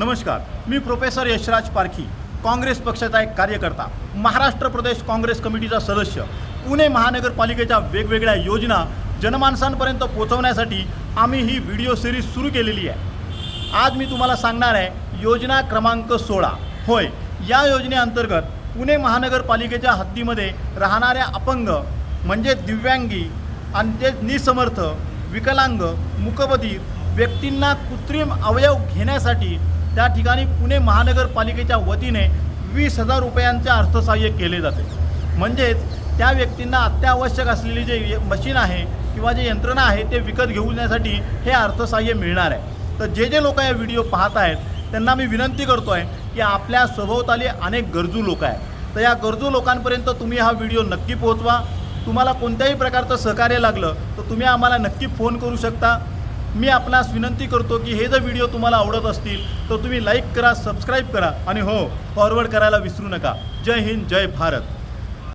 नमस्कार मी प्रोफेसर यशराज पारखी काँग्रेस पक्षाचा एक कार्यकर्ता महाराष्ट्र प्रदेश काँग्रेस कमिटीचा सदस्य. पुणे महानगरपालिकेच्या वेगवेगळ्या योजना जनमानसांपर्यंत पोहोचवण्यासाठी आम्ही ही व्हिडिओ सिरीज सुरू केलेली आहे. आज मी तुम्हाला सांगणार आहे योजना क्रमांक सोळा. होय या योजनेअंतर्गत पुणे महानगरपालिकेच्या हद्दीमध्ये राहणाऱ्या अपंग म्हणजे दिव्यांगी आणि ते निसमर्थ विकलांग मुकबधीर व्यक्तींना कृत्रिम अवयव घेण्यासाठी त्या ठिकाणी पुणे महानगरपालिकेच्या वतीने वीस हजार रुपयांचे अर्थसहाय्य केले जाते. म्हणजेच त्या व्यक्तींना अत्यावश्यक असलेली जे मशीन आहे किंवा जे यंत्रणा आहे ते विकत घेऊण्यासाठी हे अर्थसहाय्य मिळणार आहे. तर जे जे लोक या व्हिडिओ पाहत आहेत त्यांना मी विनंती करतो आहे की आपल्या सभोवताली अनेक गरजू लोक आहेत. तर या गरजू लोकांपर्यंत तुम्ही हा व्हिडिओ नक्की पोहोचवा. तुम्हाला कोणत्याही प्रकारचं सहकार्य लागलं तर तुम्ही आम्हाला नक्की फोन करू शकता. मी आपणास विनंती करतो की हे जर व्हिडिओ तुम्हाला आवडत असतील तर तुम्ही लाईक करा सबस्क्राईब करा आणि हो फॉरवर्ड करायला विसरू नका. जय हिंद जय भारत.